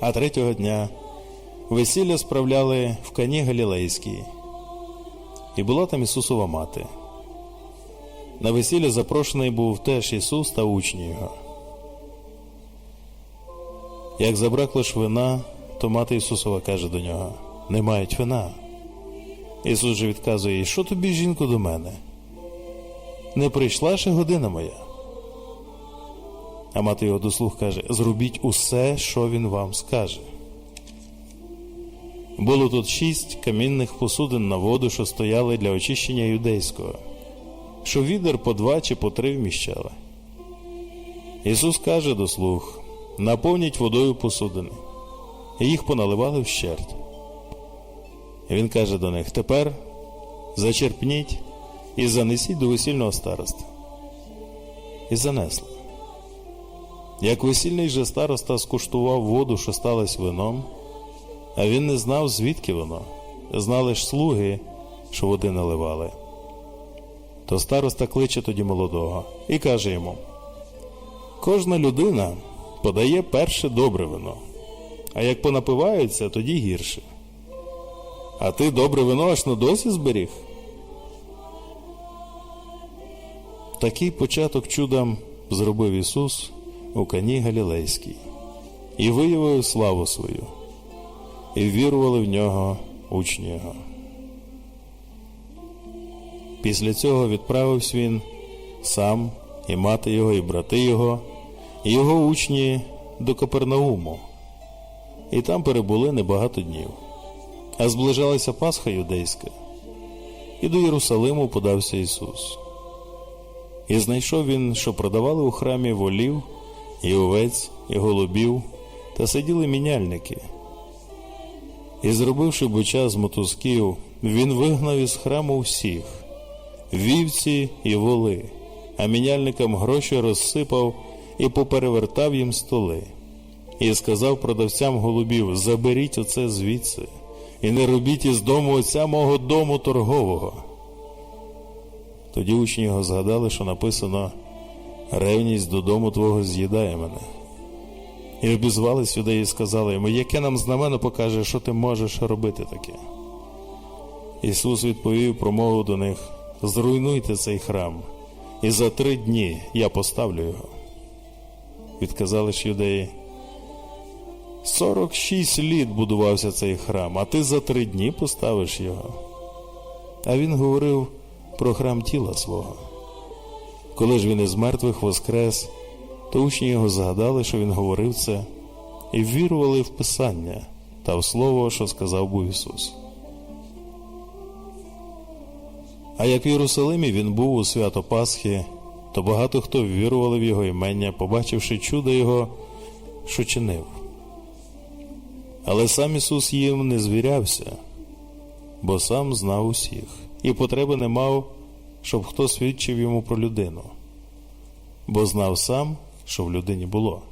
А третього дня весілля справляли в Кані Галілейській, і була там Ісусова мати. На весілля запрошений був теж Ісус та учні його. Як забракло ж вина, то мати Ісусова каже до нього: Не мають вина. Ісус же відказує що тобі, жінко, до мене? Не прийшла ще година моя. А мати його до слух каже: Зробіть усе, що він вам скаже. Було тут шість камінних посудин на воду, що стояли для очищення юдейського, що відер по два чи по три вміщали. Ісус каже до слуг: наповніть водою посудини, і їх поналивали вщерть. Він каже до них: Тепер зачерпніть і занесіть до весільного староста. І занесли. Як весільний же староста скуштував воду, що сталася вином, а він не знав, звідки воно, знали ж слуги, що води наливали. То староста кличе тоді молодого і каже йому: Кожна людина подає перше добре вино, а як понапиваються, тоді гірше. А ти добре вино аж на досі зберіг? Такий початок чудом зробив Ісус у Кані Галілейській і виявив славу свою, і вірували в нього учні його. Після цього відправився він сам і мати його, і брати його, і його учні до Капернауму, і там перебули небагато днів. А зближалася Пасха юдейська, і до Єрусалиму подався Ісус. І знайшов він, що продавали у храмі волів, і овець, і голубів, та сиділи міняльники. І, зробивши бича з мотузків, він вигнав із храму всіх вівці і воли, а міняльникам гроші розсипав і поперевертав їм столи. І сказав продавцям голубів: Заберіть оце звідси, і не робіть із дому отця мого дому торгового. Тоді учні його згадали, що написано ревність додому твого з'їдає мене. І обізвали сюди і сказали йому, яке нам знамено покаже, що ти можеш робити таке. Ісус відповів промову до них: Зруйнуйте цей храм, і за три дні я поставлю його. Відказали ж юдеї. Сорок шість літ будувався цей храм, а ти за три дні поставиш його. А він говорив про храм тіла свого. Коли ж він із мертвих воскрес, то учні його згадали, що він говорив це, і ввірували в Писання та в Слово, що сказав був Ісус. А як в Єрусалимі він був у свято Пасхи, то багато хто ввірували в його імення, побачивши чудо Його, що чинив. Але сам Ісус їм не звірявся, бо сам знав усіх, і потреби не мав, щоб хто свідчив йому про людину, бо знав сам, що в людині було.